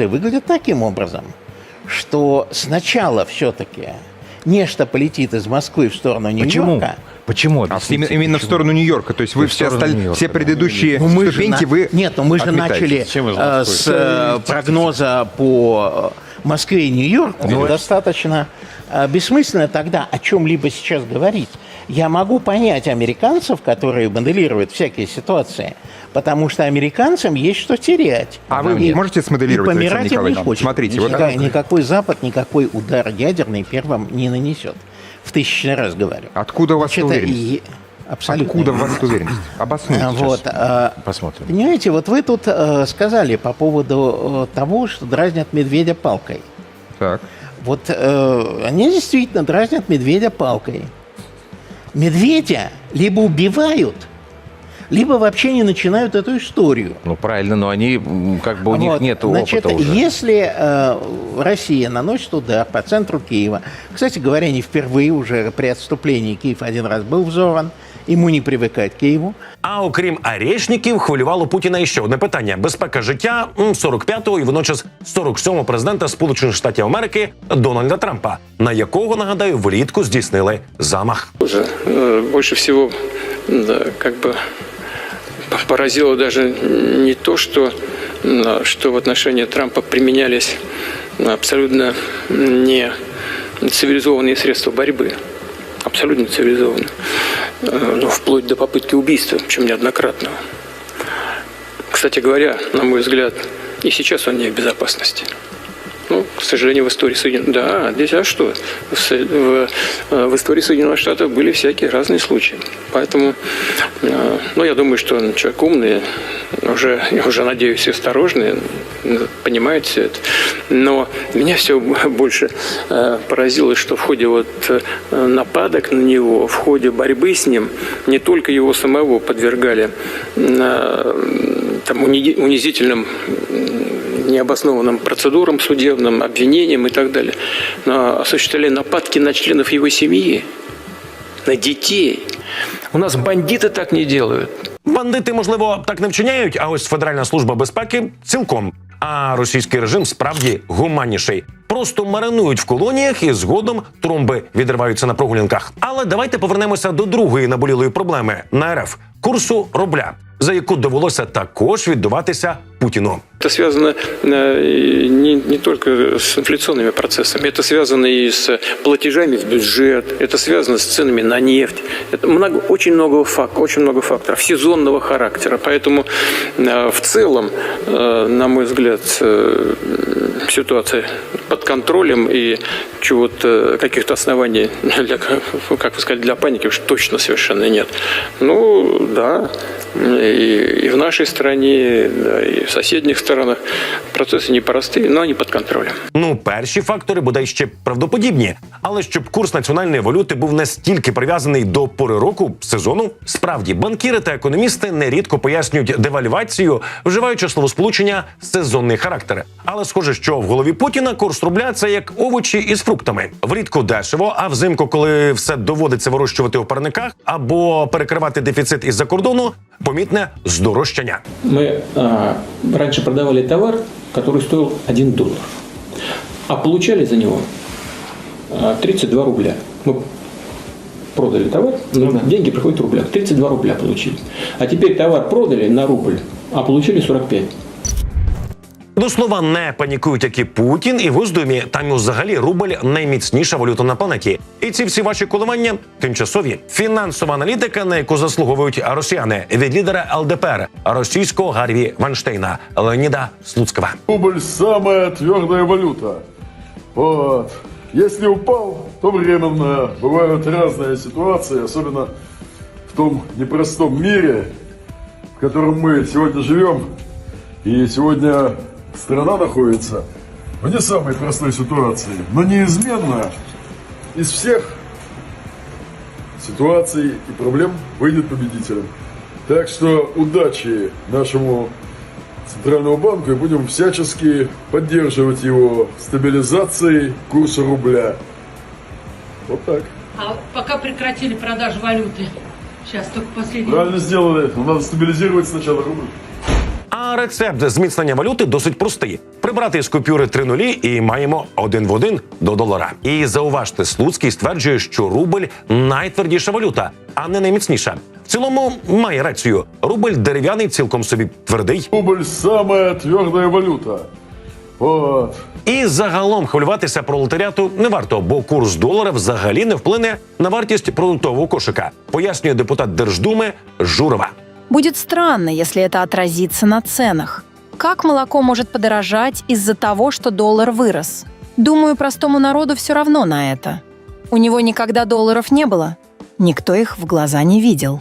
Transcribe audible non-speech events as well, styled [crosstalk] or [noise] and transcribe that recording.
выглядит таким образом, что сначала все-таки нечто полетит из Москвы в сторону Почему? Нью-Йорка. Почему? А Объясните, именно, именно в почему? сторону Нью-Йорка. То есть вы все, осталь- все предыдущие Ну, мы ступеньки на- вы Нет, ну мы же отметаете. начали э, Москвы? с э, прогноза по э, Москве и Нью-Йорку. Ну, достаточно э, бессмысленно тогда о чем-либо сейчас говорить. Я могу понять американцев, которые моделируют всякие ситуации, потому что американцам есть что терять. А вы И- можете смоделировать, и помирать Александр им не Николаевич? хочет. Смотрите, вот Никак- никакой Запад никакой удар ядерный первым не нанесет. В тысячный раз говорю. Откуда у вас Значит, уверенность? и- Абсолютно. Откуда у вас уверенность? Обоснуйте А, сейчас. Вот, а, Посмотрим. Понимаете, вот вы тут э, сказали по поводу э, того, что дразнят медведя палкой. Так. Вот э, они действительно дразнят медведя палкой. Медведя либо убивают, либо вообще не начинают эту историю. Ну, правильно, но они, м, как бы у них Вот, нет Значит, опыта уже. если э, Россия наносит удар по центру Киева, кстати говоря, не впервые уже при отступлении Киев один раз был взорван, ему не привыкать к Киеву, А окрім арешників, хвилювало Путіна іще одне питання: безпека життя м, 45-го і водночас 47-го президента Сполучених Штатів Америки Дональда Трампа, на якого нагадаю влітку здійснили замах. Уже э, больше всего да, как бы поразило даже не то, что, что в отношении Трампа применялись абсолютно не цивилизованные средства борьбы. Абсолютно цивилизованные. Э, Ну, вплоть до попытки убийства, причем неоднократного. Кстати говоря, на мой взгляд, и сейчас он не в безопасности. Ну, к сожалению, в истории Соединенных... Да, здесь а что? В, в, э, в истории Соединенных Штатов были всякие разные случаи. Поэтому, э, ну, я думаю, что человек умный, уже, уже надеюсь, осторожный, понимает все это. Но меня все [laughs] больше э, поразило, что в ходе вот нападок на него, в ходе борьбы с ним, не только его самого подвергали э, там, уни- унизительным необоснованным процедурам судебным, обвинениям и так далее, но осуществляли нападки на членов его семьи, на детей. У нас бандиты так не делают. Бандити, можливо, так не вчиняють, а ось Федеральна служба безпеки цілком. А російський режим справді гуманніший. Просто маринують в колоніях і згодом тромби відриваються на прогулянках. Але давайте повернемося до другої наболілої проблеми на РФ курсу рубля, за яку довелося також віддаватися Путіну. Это связано э, не, не только с инфляционными процессами, это связано и с платежами в бюджет, это связано с ценами на нефть. Это много, очень, много фак, очень много факторов сезонного характера. Поэтому э, в целом, э, на мой взгляд, ситуация под контролем и чего-то, каких-то оснований, для, как вы сказали, для паники уж точно совершенно нет. Ну, да, и, и в нашей стране, да, и соседних странах процессы непростые, но они под контролем. Ну, перші фактори бодай ще правдоподібні. Але щоб курс національної валюти був настільки прив'язаний до пори року сезону, справді банкіри та економісти нерідко пояснюють девальвацію, вживаючи словосполучення сезонний характер. Але схоже, що в голові Путіна курс рубля це як овочі із фруктами. Влітку дешево, а взимку, коли все доводиться вирощувати у парниках або перекривати дефіцит із-за кордону, помітне здорожчання. мы а, раньше продавали товар, который стоил 1 доллар, а получали за него а, 32 рубля. Мы продали товар, но деньги приходят в рублях. 32 рубля получили. А теперь товар продали на рубль, а получили 45. До слова, не панікують, як і Путін, і в Госдумі там взагалі рубль найміцніша валюта на планеті. І ці всі ваші коливання тимчасові. Фінансова аналітика, на яку заслуговують росіяни від лідера ЛДПР російського Гарві Ванштейна Леоніда Слуцького. Рубль самая твердая валюта. Вот. Если упал, то временно. Бывают разные ситуации, особенно в том непростом мире, в котором мы сегодня живем. И сегодня страна находится в не самой простой ситуации. Но неизменно из всех ситуаций и проблем выйдет победителем. Так что удачи нашему Центральному банку и будем всячески поддерживать его в стабилизации курса рубля. Вот так. А пока прекратили продажу валюты. Сейчас только последний. Правильно сделали. Но надо стабилизировать сначала рубль. А рецепт зміцнення валюти досить простий: прибрати з купюри три нулі і маємо один в один до долара. І зауважте, Слуцький стверджує, що рубль найтвердіша валюта, а не найміцніша. В цілому має рацію. Рубль дерев'яний, цілком собі твердий. Рубль самая твердая валюта. Вот. І загалом хвилюватися пролетаріату не варто, бо курс долара взагалі не вплине на вартість продуктового кошика, пояснює депутат Держдуми Журова. Будет странно, если это отразится на ценах. Как молоко может подорожать из-за того, что доллар вырос? Думаю, простому народу все равно на это. У него никогда долларов не было. Никто их в глаза не видел.